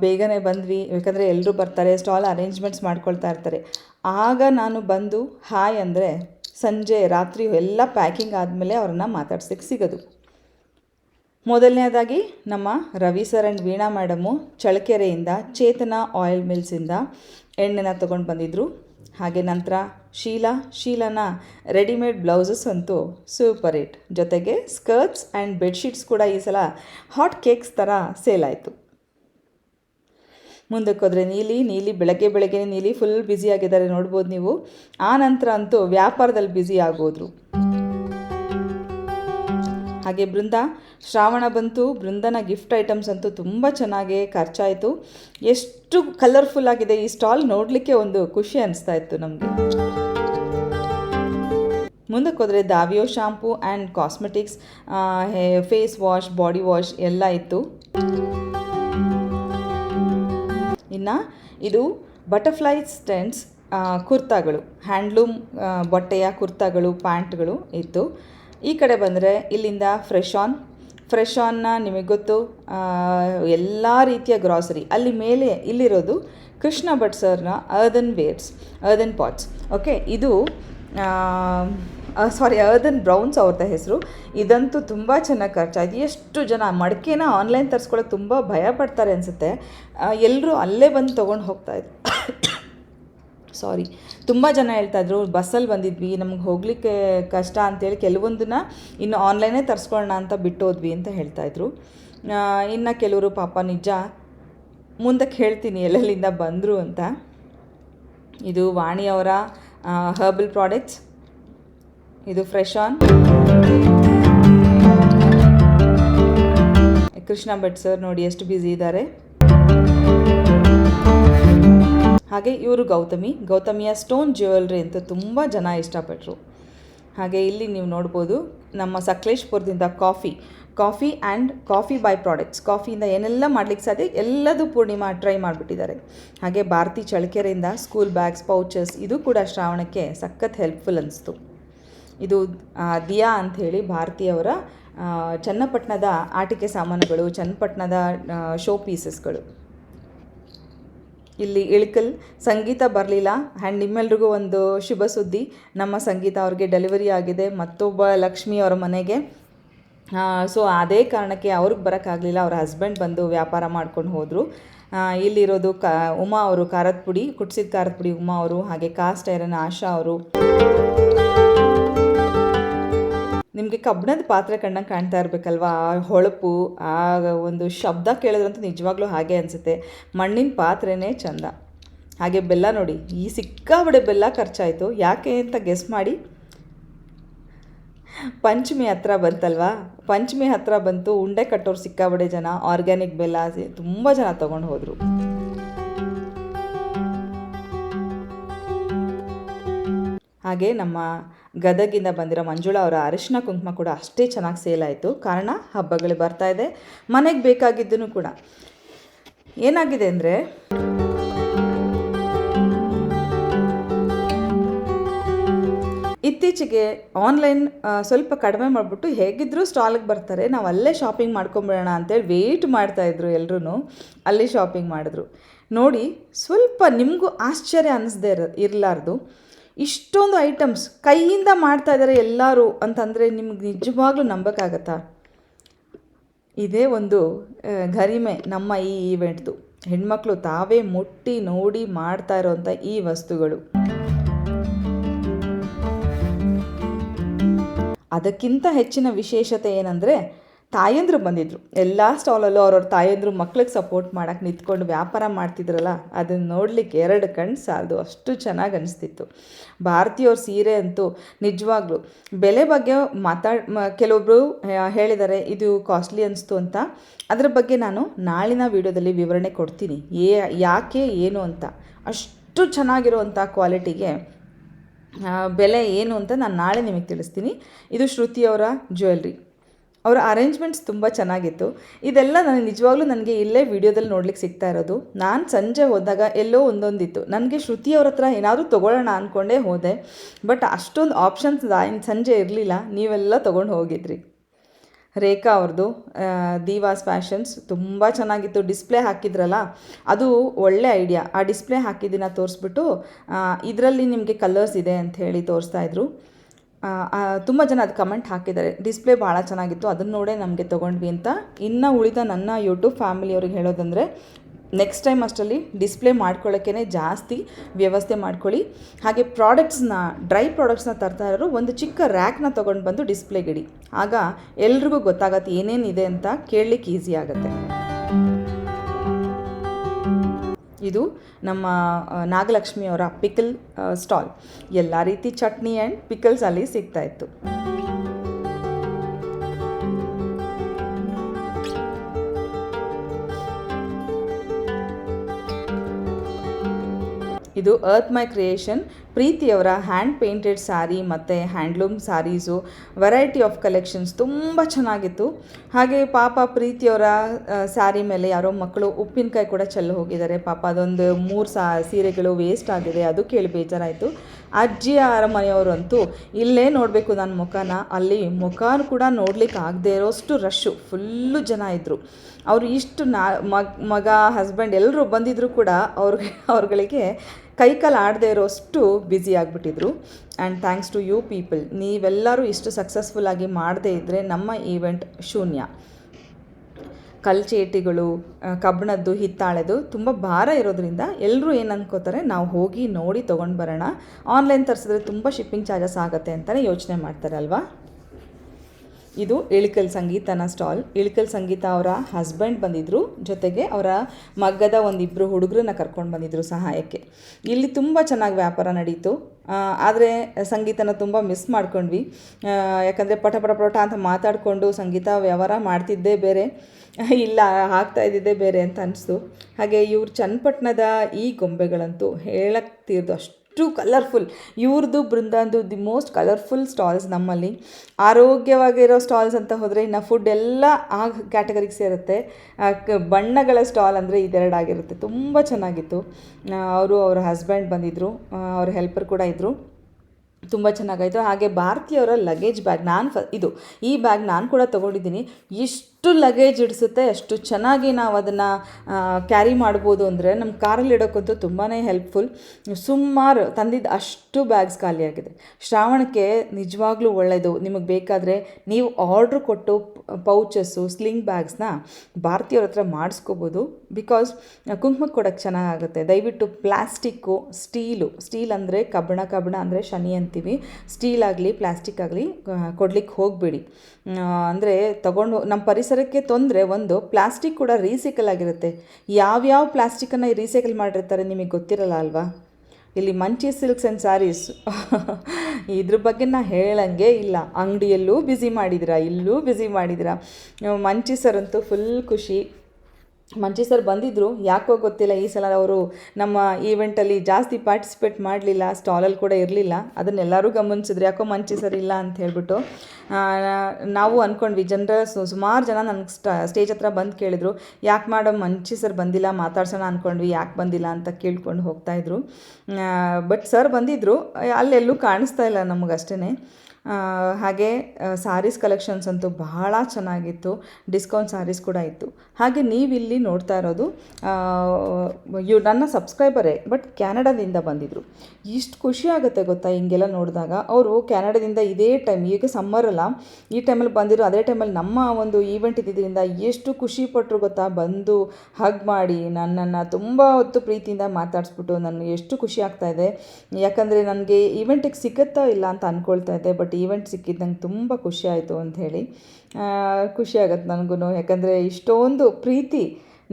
ಬೇಗನೆ ಬಂದ್ವಿ. ಯಾಕಂದರೆ ಎಲ್ಲರೂ ಬರ್ತಾರೆ ಸ್ಟಾಲ್ ಅರೇಂಜ್ಮೆಂಟ್ಸ್ ಮಾಡ್ಕೊಳ್ತಾ ಇರ್ತಾರೆ. ಆಗ ನಾನು ಬಂದು ಹಾಯ್ ಅಂದರೆ, ಸಂಜೆ, ರಾತ್ರಿ ಎಲ್ಲ ಪ್ಯಾಕಿಂಗ್ ಆದಮೇಲೆ ಅವ್ರನ್ನ ಮಾತಾಡ್ಸಕ್ಕೆ ಸಿಗೋದು. ಮೊದಲನೇದಾಗಿ, ನಮ್ಮ Ravi sir and Veena madam ಚಳಕೆರೆಯಿಂದ Chetana oil ಮಿಲ್ಸಿಂದ ಎಣ್ಣೆನ ತೊಗೊಂಡು ಬಂದಿದ್ದರು ಹಾಗೆ ನಂತರ ಶೀಲಾ, ಶೀಲನ, ರೆಡಿಮೇಡ್ ಬ್ಲೌಸಸ್ ಅಂತೂ ಸೂಪರ್ ಇಟ್ ಜೊತೆಗೆ ಸ್ಕರ್ಟ್ಸ್ ಆ್ಯಂಡ್ ಬೆಡ್ಶೀಟ್ಸ್ ಕೂಡ ಈ ಸಲ ಹಾಟ್ ಕೇಕ್ಸ್ ಥರ ಸೇಲ್ ಆಯಿತು. ಮುಂದಕ್ಕೆ ಹೋದರೆ ನೀಲಿ ನೀಲಿ, ಬೆಳಗ್ಗೆ ಬೆಳಗ್ಗೆ ನೀಲಿ ಫುಲ್ ಬ್ಯುಸಿಯಾಗಿದ್ದಾರೆ ನೋಡ್ಬೋದು ನೀವು. ಆ ನಂತರ ಅಂತೂ ವ್ಯಾಪಾರದಲ್ಲಿ ಬ್ಯುಸಿ ಆಗೋದ್ರು. ಹಾಗೆ ಬೃಂದ, ಶ್ರಾವಣ ಬಂತು. ಬೃಂದನ ಗಿಫ್ಟ್ ಐಟಮ್ಸ್ ಅಂತೂ ತುಂಬ ಚೆನ್ನಾಗಿ ಖರ್ಚಾಯಿತು. ಎಷ್ಟು ಕಲರ್ಫುಲ್ ಆಗಿದೆ ಈ ಸ್ಟಾಲ್ ನೋಡಲಿಕ್ಕೆ ಒಂದು ಖುಷಿ ಅನಿಸ್ತಾ ಇತ್ತು ನಮಗೆ. ಮುಂದಕ್ಕೆ ಹೋದರೆ ದಾವಿಯೋ shampoo and cosmetics face wash body wash ಎಲ್ಲ ಇತ್ತು. ಇನ್ನು ಇದು ಬಟರ್ಫ್ಲೈ ಸ್ಟೆಂಟ್ಸ್ ಕುರ್ತಾಗಳು ಹ್ಯಾಂಡ್ಲೂಮ್ ಬಟ್ಟೆಯ ಕುರ್ತಾಗಳು ಪ್ಯಾಂಟ್ಗಳು ಇತ್ತು. ಈ ಕಡೆ ಬಂದರೆ ಇಲ್ಲಿಂದ ಫ್ರೆಶ್ ಆನ್ ಫ್ರೆಶ್ ಆನ್ನ ನಿಮಗೆ ಗೊತ್ತು ಎಲ್ಲ ರೀತಿಯ ಗ್ರಾಸರಿ ಅಲ್ಲಿ ಮೇಲೆ ಇಲ್ಲಿರೋದು ಕೃಷ್ಣ ಭಟ್ ಸರ್ನ earthen wares earthen pots okay ಇದು ಸಾರಿ ಅರ್ದನ್ ಬ್ರೌನ್ಸ್ ಅವ್ರದ ಹೆಸರು. ಇದಂತೂ ತುಂಬ ಚೆನ್ನಾಗಿ ಖರ್ಚಾಯಿತು ಎಷ್ಟು ಜನ ಮಡಿಕೆನ ಆನ್ಲೈನ್ ತರಿಸ್ಕೊಳ್ಳೋಕೆ ತುಂಬ ಭಯ ಪಡ್ತಾರೆ ಅನಿಸುತ್ತೆ. ಎಲ್ಲರೂ ಅಲ್ಲೇ ಬಂದು ತೊಗೊಂಡು ಹೋಗ್ತಾಯಿದ್ರು ಸಾರಿ ತುಂಬ ಜನ ಹೇಳ್ತಾಯಿದ್ರು ಬಸ್ಸಲ್ಲಿ ಬಂದಿದ್ವಿ, ನಮ್ಗೆ ಹೋಗ್ಲಿಕ್ಕೆ ಕಷ್ಟ ಅಂತೇಳಿ ಕೆಲವೊಂದನ್ನ ಇನ್ನು ಆನ್ಲೈನೇ ತರಿಸ್ಕೊಳ್ಳೋಣ ಅಂತ ಬಿಟ್ಟೋದ್ವಿ ಅಂತ ಹೇಳ್ತಾಯಿದ್ರು ಇನ್ನು ಕೆಲವರು ಪಾಪ ನಿಜ ಮುಂದಕ್ಕೆ ಹೇಳ್ತೀನಿ, ಎಲ್ಲೆಲ್ಲಿಂದ ಬಂದರು ಅಂತ. ಇದು ವಾಣಿಯವರ ಹರ್ಬಲ್ ಪ್ರಾಡಕ್ಟ್ಸ್ ಇದು fresh on Krishna Bhat sir ನೋಡಿ, ಎಷ್ಟು ಬ್ಯುಸಿ ಇದ್ದಾರೆ. ಹಾಗೆ ಇವರು ಗೌತಮಿ. ಗೌತಮಿಯ ಸ್ಟೋನ್ ಜ್ಯುವೆಲ್ರಿ ಅಂತ ತುಂಬ ಜನ ಇಷ್ಟಪಟ್ಟರು ಹಾಗೆ ಇಲ್ಲಿ ನೀವು ನೋಡ್ಬೋದು ನಮ್ಮ ಸಕಲೇಶ್ಪುರದಿಂದ coffee coffee and coffee by products ಕಾಫಿಯಿಂದ ಏನೆಲ್ಲ ಮಾಡ್ಲಿಕ್ಕೆ ಸಾಧ್ಯ? ಎಲ್ಲದೂ ಪೂರ್ಣಿಮಾ ಟ್ರೈ ಮಾಡಿಬಿಟ್ಟಿದ್ದಾರೆ. ಹಾಗೆ ಭಾರತಿ ಚಳಕೆರೆಯಿಂದ ಸ್ಕೂಲ್ ಬ್ಯಾಗ್ಸ್ ಪೌಚಸ್ ಇದು ಕೂಡ ಶ್ರಾವಣಕ್ಕೆ ಸಖತ್ ಹೆಲ್ಪ್ಫುಲ್ ಅನಿಸ್ತು. ಇದು ದಿಯಾ ಅಂಥೇಳಿ ಭಾರತೀಯವರ ಚನ್ನಪಟ್ಟಣದ ಆಟಿಕೆ ಸಾಮಾನುಗಳು, ಚನ್ನಪಟ್ಟಣದ ಶೋ ಪೀಸಸ್ಗಳು ಇಲ್ಲಿ ಇಳಕಲ್, ಸಂಗೀತ ಬರಲಿಲ್ಲ. ಆ್ಯಂಡ್ ನಿಮ್ಮೆಲ್ರಿಗೂ ಒಂದು ಶುಭ ಸುದ್ದಿ. ನಮ್ಮ ಸಂಗೀತ ಅವ್ರಿಗೆ ಡೆಲಿವರಿ ಆಗಿದೆ. ಮತ್ತೊಬ್ಬ ಲಕ್ಷ್ಮಿ ಅವರ ಮನೆಗೆ. ಸೊ ಅದೇ ಕಾರಣಕ್ಕೆ ಅವ್ರಿಗೆ ಬರೋಕ್ಕಾಗಲಿಲ್ಲ ಅವ್ರ ಹಸ್ಬೆಂಡ್ ಬಂದು ವ್ಯಾಪಾರ ಮಾಡ್ಕೊಂಡು ಹೋದರು. ಇಲ್ಲಿರೋದು ಕ, ಉಮಾ ಅವರು ಖಾರದ ಪುಡಿ, ಕುಟ್ಸಿದ ಖಾರದ ಪುಡಿ ಉಮಾ ಅವರು, ಹಾಗೆ ಕಾಸ್ಟ್ ಐರನ್ ಆಶಾ ಅವರು. ನಿಮಗೆ ಕಬ್ಬಿಣದ ಪಾತ್ರೆ ಕಣ್ಣಂಗೆ ಕಾಣ್ತಾ ಇರಬೇಕಲ್ವಾ? ಆ ಹೊಳಪು, ಆ ಒಂದು ಶಬ್ದ ಕೇಳಿದ್ರಂತೂ ನಿಜವಾಗ್ಲೂ ಹಾಗೆ ಅನಿಸುತ್ತೆ. ಮಣ್ಣಿನ ಪಾತ್ರೆನೇ ಚಂದ. ಹಾಗೆ ಬೆಲ್ಲ ನೋಡಿ. ಈ ಸಿಕ್ಕಾಬಡೆ ಬೆಲ್ಲ ಖರ್ಚಾಯಿತು. ಯಾಕೆ ಅಂತ ಗೆಸ್ ಮಾಡಿ. ಪಂಚಮಿ ಹತ್ರ ಬಂತಲ್ವಾ? ಪಂಚಮಿ ಹತ್ರ ಬಂತು. ಉಂಡೆ ಕಟ್ಟೋರು ಸಿಕ್ಕಾಬಡೆ ಜನ. ಆರ್ಗ್ಯಾನಿಕ್ ಬೆಲ್ಲ ತುಂಬ ಜನ ತೊಗೊಂಡು ಹೋದರು. ಹಾಗೆ ನಮ್ಮ ಗದಗಿಂದ ಬಂದಿರೋ ಮಂಜುಳಾ ಅವರ ಅರಿಶಿನ ಕುಂಕುಮ ಕೂಡ ಅಷ್ಟೇ ಚೆನ್ನಾಗಿ ಸೇಲ್ ಆಯಿತು. ಕಾರಣ ಹಬ್ಬಗಳು ಬರ್ತಾ ಇದೆ. ಮನೆಗೆ ಬೇಕಾಗಿದ್ದೂ ಕೂಡ. ಏನಾಗಿದೆ ಅಂದರೆ, ಇತ್ತೀಚೆಗೆ ಆನ್ಲೈನ್ ಸ್ವಲ್ಪ ಕಡಿಮೆ ಮಾಡಿಬಿಟ್ಟು ಹೇಗಿದ್ದರೂ ಸ್ಟಾಲಿಗೆ ಬರ್ತಾರೆ. ನಾವು ಅಲ್ಲೇ ಶಾಪಿಂಗ್ ಮಾಡ್ಕೊಂಬಿಡೋಣ ಅಂತೇಳಿ ವೆಯ್ಟ್ ಮಾಡ್ತಾಯಿದ್ರು ಎಲ್ಲರೂ ಅಲ್ಲಿ ಶಾಪಿಂಗ್ ಮಾಡಿದ್ರು. ನೋಡಿ, ಸ್ವಲ್ಪ ನಿಮಗೂ ಆಶ್ಚರ್ಯ ಅನ್ನಿಸ್ದೇ ಇರ, ಇರಲಾರ್ದು. ಇಷ್ಟೊಂದು ಐಟಮ್ಸ್ ಕೈಯಿಂದ ಮಾಡ್ತಾ ಇದ್ದಾರೆ ಎಲ್ಲರೂ ಅಂತಂದರೆ ನಿಮ್ಗೆ ನಿಜವಾಗ್ಲೂ ನಂಬಕ್ಕಾಗತ್ತಾ? ಇದೇ ಒಂದು ಗರಿಮೆ ನಮ್ಮ ಈ ಈವೆಂಟ್ದು ಹೆಣ್ಮಕ್ಳು ತಾವೇ ಮುಟ್ಟಿ ನೋಡಿ ಮಾಡ್ತಾ ಇರೋವಂಥ ಈ ವಸ್ತುಗಳು. ಅದಕ್ಕಿಂತ ಹೆಚ್ಚಿನ ವಿಶೇಷತೆ ಏನಂದರೆ ತಾಯಂದ್ರು ಬಂದಿದ್ರು. ಎಲ್ಲ ಸ್ಟಾಲಲ್ಲೂ ಅವ್ರವ್ರ ತಾಯಂದ್ರು ಮಕ್ಳಿಗೆ ಸಪೋರ್ಟ್ ಮಾಡೋಕ್ಕೆ ನಿಂತ್ಕೊಂಡು ವ್ಯಾಪಾರ ಮಾಡ್ತಿದ್ರಲ್ಲ ಅದನ್ನು ನೋಡಲಿಕ್ಕೆ ಎರಡು ಕಣ್ಣು ಸಾಲದು. ಅಷ್ಟು ಚೆನ್ನಾಗಿ ಅನಿಸ್ತಿತ್ತು. ಭಾರತೀಯವ್ರ ಸೀರೆ ಅಂತೂ ನಿಜವಾಗ್ಲೂ ಬೆಲೆ ಬಗ್ಗೆ ಮಾತಾಡ್ ಕೆಲವೊಬ್ಬರು ಹೇಳಿದ್ದಾರೆ ಇದು ಕಾಸ್ಟ್ಲಿ ಅನಿಸ್ತು ಅಂತ. ಅದ್ರ ಬಗ್ಗೆ ನಾನು ನಾಳಿನ ವಿಡಿಯೋದಲ್ಲಿ ವಿವರಣೆ ಕೊಡ್ತೀನಿ. ಏ, ಯಾಕೆ, ಏನು ಅಂತ. ಅಷ್ಟು ಚೆನ್ನಾಗಿರುವಂಥ ಕ್ವಾಲಿಟಿಗೆ ಬೆಲೆ ಏನು ಅಂತ ನಾನು ನಾಳೆ ನಿಮಗೆ ತಿಳಿಸ್ತೀನಿ. ಇದು ಶ್ರುತಿಯವರ ಜ್ಯುವೆಲ್ರಿ ಅವರ ಅರೇಂಜ್ಮೆಂಟ್ಸ್ ತುಂಬ ಚೆನ್ನಾಗಿತ್ತು. ಇದೆಲ್ಲ ನನಗೆ ನಿಜವಾಗ್ಲೂ ನನಗೆ ಇಲ್ಲೇ ವಿಡಿಯೋದಲ್ಲಿ ನೋಡ್ಲಿಕ್ಕೆ ಸಿಗ್ತಾ ಇರೋದು. ನಾನು ಸಂಜೆ ಹೋದಾಗ ಎಲ್ಲೋ ಒಂದೊಂದಿತ್ತು. ನನಗೆ ಶ್ರುತಿಯವ್ರ ಹತ್ರ ಏನಾದರೂ ತೊಗೊಳ್ಳೋಣ ಅಂದ್ಕೊಂಡೇ ಹೋದೆ. ಬಟ್ ಅಷ್ಟೊಂದು ಆಪ್ಷನ್ಸ್ ಸಂಜೆ ಇರಲಿಲ್ಲ. ನೀವೆಲ್ಲ ತೊಗೊಂಡು ಹೋಗಿದ್ರಿ. ರೇಖಾ ಅವ್ರದ್ದು ದಿವಾಸ್ ಫ್ಯಾಷನ್ಸ್ ತುಂಬ ಚೆನ್ನಾಗಿತ್ತು. ಡಿಸ್ಪ್ಲೇ ಹಾಕಿದ್ರಲ್ಲ, ಅದು ಒಳ್ಳೆ ಐಡಿಯಾ ಆ ಡಿಸ್ಪ್ಲೇ ಹಾಕಿದ್ದನ್ನ ತೋರಿಸ್ಬಿಟ್ಟು ಇದರಲ್ಲಿ ನಿಮಗೆ ಕಲರ್ಸ್ ಇದೆ ಅಂತ ಹೇಳಿ ತೋರಿಸ್ತಾ ಇದ್ರು. ತುಂಬ ಜನ ಅದು ಕಮೆಂಟ್ ಹಾಕಿದ್ದಾರೆ. ಡಿಸ್ಪ್ಲೇ ಭಾಳ ಚೆನ್ನಾಗಿತ್ತು. ಅದನ್ನ ನೋಡೇ ನಮಗೆ ತೊಗೊಂಡ್ವಿ ಅಂತ. ಇನ್ನು ಉಳಿದ ನನ್ನ ಯೂಟ್ಯೂಬ್ ಫ್ಯಾಮಿಲಿಯವ್ರಿಗೆ ಹೇಳೋದಂದರೆ ನೆಕ್ಸ್ಟ್ ಟೈಮ್ ಅಷ್ಟರಲ್ಲಿ ಡಿಸ್ಪ್ಲೇ ಮಾಡ್ಕೊಳ್ಳೋಕ್ಕೇ ಜಾಸ್ತಿ ವ್ಯವಸ್ಥೆ ಮಾಡ್ಕೊಳ್ಳಿ. ಹಾಗೆ ಪ್ರಾಡಕ್ಟ್ಸ್ನ ಡ್ರೈ ಪ್ರಾಡಕ್ಟ್ಸ್ನ ತರ್ತಾ ಇರೋರು ಒಂದು ಚಿಕ್ಕ ರ್ಯಾಕ್ನ ತೊಗೊಂಡು ಬಂದು ಡಿಸ್ಪ್ಲೇಗಿಡಿ ಆಗ ಎಲ್ರಿಗೂ ಗೊತ್ತಾಗತ್ತೆ ಏನೇನಿದೆ ಅಂತ ಕೇಳಲಿಕ್ಕೆ ಈಸಿ ಆಗುತ್ತೆ. ಇದು ನಮ್ಮ ನಾಗಲಕ್ಷ್ಮಿಯವರ ಪಿಕಲ್ ಸ್ಟಾಲ್. ಎಲ್ಲ ರೀತಿ ಚಟ್ನಿ ಆ್ಯಂಡ್ ಪಿಕಲ್ಸ್ ಅಲ್ಲಿ ಸಿಗ್ತಾ ಇತ್ತು. ಇದು ಅರ್ತ್ ಮೈ ಕ್ರಿಯೇಷನ್ ಪ್ರೀತಿಯವರ ಹ್ಯಾಂಡ್ ಪೇಂಟೆಡ್ ಸ್ಯಾರಿ ಮತ್ತು handloom saris variety of collections ತುಂಬ ಚೆನ್ನಾಗಿತ್ತು. ಹಾಗೆ ಪಾಪ ಪ್ರೀತಿಯವರ ಸ್ಯಾರಿ ಮೇಲೆ ಯಾರೋ ಮಕ್ಕಳು ಉಪ್ಪಿನಕಾಯಿ ಕೂಡ ಚೆಲ್ಲು ಹೋಗಿದ್ದಾರೆ. ಪಾಪ ಅದೊಂದು ಮೂರು ಸಾ, ಸೀರೆಗಳು ವೇಸ್ಟ್ ಆಗಿದೆ. ಅದು ಕೇಳಿ ಬೇಜಾರಾಯಿತು. ಅಜ್ಜಿ ಅರಮನೆಯವರಂತೂ ಇಲ್ಲೇ ನೋಡಬೇಕು ನನ್ನ ಮುಖನ. ಅಲ್ಲಿ ಮುಖಾನು ಕೂಡ ನೋಡ್ಲಿಕ್ಕೆ ಆಗದೆ ಇರೋಷ್ಟು ರಶ್ಶು ಫುಲ್ಲು ಜನ ಇದ್ದರು ಅವರು ಇಷ್ಟು ನಾ, ಮಗ ಮಗ ಹಸ್ಬೆಂಡ್ ಎಲ್ಲರೂ ಬಂದಿದ್ದರೂ ಕೂಡ ಅವ್ರಿಗೆ, ಅವ್ರುಗಳಿಗೆ ಕೈಕಾಲು ಆಡದೇ ಇರೋಷ್ಟು busy ಆಗಿಬಿಟ್ಟಿದ್ರು. And thanks to you people ನೀವೆಲ್ಲರೂ ಇಷ್ಟು ಸಕ್ಸಸ್ಫುಲ್ಲಾಗಿ ಮಾಡದೇ ಇದ್ದರೆ ನಮ್ಮ ಈವೆಂಟ್ ಶೂನ್ಯ. ಕಲ್ಚೇಟಿಗಳು ಕಬ್ಬಣದ್ದು ಹಿತ್ತಾಳೆದು ತುಂಬ ಭಾರ ಇರೋದ್ರಿಂದ ಎಲ್ಲರೂ ಏನು ಅನ್ಕೋತಾರೆ, ನಾವು ಹೋಗಿ ನೋಡಿ ತೊಗೊಂಡು ಬರೋಣ. ಆನ್ಲೈನ್ ತರಿಸಿದ್ರೆ ತುಂಬ ಶಿಪ್ಪಿಂಗ್ ಚಾರ್ಜಸ್ ಆಗುತ್ತೆ ಅಂತಲೇ ಯೋಚನೆ ಮಾಡ್ತಾರೆ ಅಲ್ವಾ? ಇದು ಇಳಿಕಲ್ ಸಂಗೀತನ ಸ್ಟಾಲ್. ಇಳಿಕಲ್ ಸಂಗೀತ ಅವರ ಹಸ್ಬೆಂಡ್ ಬಂದಿದ್ದರು ಜೊತೆಗೆ ಅವರ ಮಗ್ಗದ ಒಂದಿಬ್ಬರು ಹುಡುಗರನ್ನ ಕರ್ಕೊಂಡು ಬಂದಿದ್ದರು ಸಹಾಯಕ್ಕೆ. ಇಲ್ಲಿ ತುಂಬ ಚೆನ್ನಾಗಿ ವ್ಯಾಪಾರ ನಡೀತು. ಆದರೆ ಸಂಗೀತನ ತುಂಬ ಮಿಸ್ ಮಾಡ್ಕೊಂಡ್ವಿ. ಯಾಕಂದರೆ ಪಟ ಪಟ ಪಟ ಅಂತ ಮಾತಾಡಿಕೊಂಡು ಸಂಗೀತ ವ್ಯವಹಾರ ಮಾಡ್ತಿದ್ದೇ ಬೇರೆ. ಇಲ್ಲ ಹಾಕ್ತಾ ಇದ್ದಿದ್ದೇ ಬೇರೆ ಅಂತ ಅನಿಸ್ತು. ಹಾಗೆ ಇವ್ರು ಚನ್ನಪಟ್ಟಣದ ಈ ಗೊಂಬೆಗಳಂತೂ ಹೇಳಕ್ಕೆ ತೀರ್ದು ಅಷ್ಟು ಕಲರ್ಫುಲ್ ಇವ್ರದ್ದು ಬೃಂದಾಂದು ದಿ ಮೋಸ್ಟ್ ಕಲರ್ಫುಲ್ ಸ್ಟಾಲ್ಸ್ ನಮ್ಮಲ್ಲಿ. ಆರೋಗ್ಯವಾಗಿರೋ ಸ್ಟಾಲ್ಸ್ ಅಂತ ಹೋದರೆ ಇನ್ನು ಫುಡ್ ಎಲ್ಲ ಆ ಕ್ಯಾಟಗರಿಗೆ ಸೇರುತ್ತೆ. ಬಣ್ಣಗಳ ಸ್ಟಾಲ್ ಅಂದರೆ ಇದೆರಡಾಗಿರುತ್ತೆ. ತುಂಬ ಚೆನ್ನಾಗಿತ್ತು. ಅವರು ಅವ್ರ ಹಸ್ಬೆಂಡ್ ಬಂದಿದ್ದರು ಅವ್ರ ಹೆಲ್ಪರ್ ಕೂಡ ಇದ್ದರು ತುಂಬ ಚೆನ್ನಾಗಾಯಿತು. ಹಾಗೆ ಭಾರತೀಯವರ ಲಗೇಜ್ ಬ್ಯಾಗ್ ನಾನು ಫ, ಇದು, ಈ ಬ್ಯಾಗ್ ನಾನು ಕೂಡ ತೊಗೊಂಡಿದ್ದೀನಿ. ಎಷ್ಟು ಲಗೇಜ್ ಇಡಿಸುತ್ತೆ, ಅಷ್ಟು ಚೆನ್ನಾಗಿ ನಾವು ಅದನ್ನು ಕ್ಯಾರಿ ಮಾಡ್ಬೋದು ಅಂದರೆ ನಮ್ಮ ಕಾರಲ್ಲಿ ಇಡೋಕ್ಕಂತೂ ತುಂಬಾ ಹೆಲ್ಪ್ಫುಲ್ ಸುಮಾರು ತಂದಿದ್ದ ಅಷ್ಟು ಬ್ಯಾಗ್ಸ್ ಖಾಲಿಯಾಗಿದೆ ಶ್ರಾವಣಕ್ಕೆ ನಿಜವಾಗ್ಲೂ ಒಳ್ಳೆಯದು ನಿಮಗೆ ಬೇಕಾದರೆ ನೀವು ಆರ್ಡ್ರ್ ಕೊಟ್ಟು ಪೌಚಸ್ಸು ಸ್ಲಿಂಗ್ ಬ್ಯಾಗ್ಸ್ನ ಭಾರತೀಯವ್ರ ಹತ್ರ ಮಾಡಿಸ್ಕೋಬೋದು. ಬಿಕಾಸ್ ಕುಂಕುಮಕ್ಕೆ ಕೊಡೋಕ್ಕೆ ಚೆನ್ನಾಗಾಗುತ್ತೆ. ದಯವಿಟ್ಟು ಪ್ಲಾಸ್ಟಿಕ್ಕು, ಸ್ಟೀಲು, ಸ್ಟೀಲ್ ಅಂದರೆ ಕಬ್ಬಣ ಕಬ್ಬಣ ಅಂದರೆ ಶನಿ ಅಂತೀವಿ. ಸ್ಟೀಲ್ ಆಗಲಿ, ಪ್ಲಾಸ್ಟಿಕ್ ಆಗಲಿ ಕೊಡ್ಲಿಕ್ಕೆ ಹೋಗಬೇಡಿ. ಅಂದರೆ ತಗೊಂಡು ನಮ್ಮ ಪರಿಸರಕ್ಕೆ ತೊಂದರೆ, ಒಂದು ಪ್ಲಾಸ್ಟಿಕ್ ಕೂಡ ರೀಸೈಕಲ್ ಆಗಿರುತ್ತೆ. ಯಾವ್ಯಾವ ಪ್ಲಾಸ್ಟಿಕ್ಕನ್ನು ರೀಸೈಕಲ್ ಮಾಡಿರ್ತಾರೆ ನಿಮಗೆ ಗೊತ್ತಿರಲ್ಲ ಅಲ್ವಾ? ಇಲ್ಲಿ ಮಂಚಿ ಸಿಲ್ಕ್ಸ್ ಆ್ಯಂಡ್ ಸ್ಯಾರೀಸ್ ಇದ್ರ ಬಗ್ಗೆ ನಾ ಹೇಳಂಗೆ ಇಲ್ಲ. ಅಂಗಡಿಯಲ್ಲೂ ಬ್ಯುಸಿ ಮಾಡಿದಿರ? ಇಲ್ಲೂ ಬ್ಯುಸಿ ಮಾಡಿದಿರ? ಮಂಚಿ ಸರ್ ಅಂತೂ ಫುಲ್ ಖುಷಿ. ಮಂಚಿ ಸರ್ ಬಂದಿದ್ದರು ಯಾಕೋ ಗೊತ್ತಿಲ್ಲ, ಈ ಸಲ ಅವರು ನಮ್ಮ ಈವೆಂಟಲ್ಲಿ ಜಾಸ್ತಿ ಪಾರ್ಟಿಸಿಪೇಟ್ ಮಾಡಲಿಲ್ಲ ಸ್ಟಾಲಲ್ಲಿ ಕೂಡ ಇರಲಿಲ್ಲ. ಅದನ್ನೆಲ್ಲರೂ ಗಮನಿಸಿದ್ರು, ಯಾಕೋ ಮಂಚಿ ಸರ್ ಇಲ್ಲ ಅಂತ ಹೇಳ್ಬಿಟ್ಟು. ನಾವು ಅಂದ್ಕೊಂಡ್ವಿ ಜನರ ಸುಮಾರು ಜನ ನನಗೆ ಸ್ಟ ಸ್ಟೇಜ್ ಹತ್ರ ಬಂದು ಕೇಳಿದರು, ಯಾಕೆ ಮಾಡೋ ಮಂಚಿ ಸರ್ ಬಂದಿಲ್ಲ, ಮಾತಾಡ್ಸೋಣ ಅಂದ್ಕೊಂಡ್ವಿ ಯಾಕೆ ಬಂದಿಲ್ಲ ಅಂತ ಕೇಳ್ಕೊಂಡು ಹೋಗ್ತಾಯಿದ್ರು ಬಟ್ ಸರ್ ಬಂದಿದ್ದರು ಅಲ್ಲೆಲ್ಲೂ ಕಾಣಿಸ್ತಾ ಇಲ್ಲ ನಮಗಷ್ಟೇ ಹಾಗೆ ಸಾರೀಸ್ ಕಲೆಕ್ಷನ್ಸ್ ಅಂತೂ ಬಹಳ ಚೆನ್ನಾಗಿತ್ತು. ಡಿಸ್ಕೌಂಟ್ ಸಾರೀಸ್ ಕೂಡ ಇತ್ತು. ಹಾಗೆ ನೀವಿಲ್ಲಿ ನೋಡ್ತಾ ಇರೋದು ಇವ್ ನನ್ನ ಸಬ್ಸ್ಕ್ರೈಬರೇ ಬಟ್ ಕ್ಯಾನಡಾದಿಂದ ಬಂದಿದ್ದರು ಇಷ್ಟು ಖುಷಿ ಆಗುತ್ತೆ ಗೊತ್ತಾ ಹಿಂಗೆಲ್ಲ ನೋಡಿದಾಗ. ಅವರು ಕ್ಯಾನಡಾದಿಂದ ಇದೇ ಟೈಮ್ ಈಗ ಸಮ್ಮರ್ ಅಲ್ಲ, ಈ ಟೈಮಲ್ಲಿ ಬಂದಿರೋ ಅದೇ ಟೈಮಲ್ಲಿ ನಮ್ಮ ಒಂದು ಈವೆಂಟ್ ಇದ್ದಿದ್ದರಿಂದ ಎಷ್ಟು ಖುಷಿ ಪಟ್ಟರು ಗೊತ್ತಾ? ಬಂದು ಹಗ್ ಮಾಡಿ, ನನ್ನನ್ನು ತುಂಬ ಹೊತ್ತು ಪ್ರೀತಿಯಿಂದ ಮಾತಾಡಿಸ್ಬಿಟ್ಟು ನನಗೆ ಎಷ್ಟು ಖುಷಿ ಆಗ್ತಾ ಇದೆ. ಯಾಕಂದರೆ ನನಗೆ ಈವೆಂಟಿಗೆ ಸಿಗುತ್ತಾ ಇಲ್ಲ ಅಂತ ಅಂದ್ಕೊಳ್ತಾ ಇದ್ದೆ ಬಟ್ ಬಟ್ ಈವೆಂಟ್ ಸಿಕ್ಕಿದ್ದು ನಂಗೆ ತುಂಬ ಖುಷಿ ಆಯಿತು ಖುಷಿ ಆಗುತ್ತೆ ನನಗೂ ಯಾಕಂದರೆ ಇಷ್ಟೊಂದು ಪ್ರೀತಿ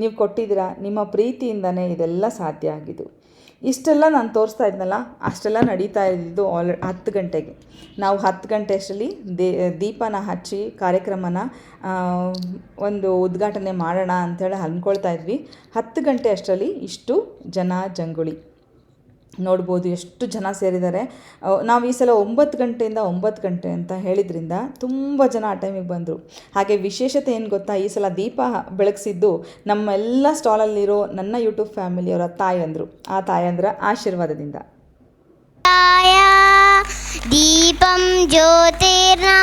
ನೀವು ಕೊಟ್ಟಿದ್ದೀರಾ, ನಿಮ್ಮ ಪ್ರೀತಿಯಿಂದನೇ ಇದೆಲ್ಲ ಸಾಧ್ಯ ಆಗಿದ್ದು. ಇಷ್ಟೆಲ್ಲ ನಾನು ತೋರಿಸ್ತಾ ಇದ್ನಲ್ಲ, ಅಷ್ಟೆಲ್ಲ ನಡೀತಾ ಇದ್ದಿದ್ದು ಆಲ್, ಹತ್ತು ಗಂಟೆಗೆ. ನಾವು ಹತ್ತು ಗಂಟೆ ಅಷ್ಟರಲ್ಲಿ ದೇ, ದೀಪನ ಹಚ್ಚಿ ಕಾರ್ಯಕ್ರಮನ ಒಂದು ಉದ್ಘಾಟನೆ ಮಾಡೋಣ ಅಂತೇಳಿ ಅಂದ್ಕೊಳ್ತಾ ಇದ್ವಿ. ಹತ್ತು ಗಂಟೆ ಅಷ್ಟರಲ್ಲಿ ಇಷ್ಟು ಜನ ಜಂಗುಳಿ. ನೋಡ್ಬೋದು ಎಷ್ಟು ಜನ ಸೇರಿದ್ದಾರೆ. ನಾವು ಈ ಸಲ ಒಂಬತ್ತು ಗಂಟೆಯಿಂದ ಒಂಬತ್ತು ಗಂಟೆ ಅಂತ ಹೇಳಿದ್ರಿಂದ ತುಂಬ ಜನ ಆ ಟೈಮಿಗೆ ಬಂದರು. ಹಾಗೆ ವಿಶೇಷತೆ ಏನು ಗೊತ್ತಾ, ಈ ಸಲ ದೀಪ ಬೆಳಗಿಸಿದ್ದು ನಮ್ಮೆಲ್ಲ ಸ್ಟಾಲಲ್ಲಿರೋ ನನ್ನ ಯೂಟ್ಯೂಬ್ ಫ್ಯಾಮಿಲಿಯವರ ತಾಯಂದರು ಆ ತಾಯಂದ್ರ ಆಶೀರ್ವಾದದಿಂದ. ದೀಪಂ ಜ್ಯೋತಿರ್ನಮೋಸ್ತುತೆ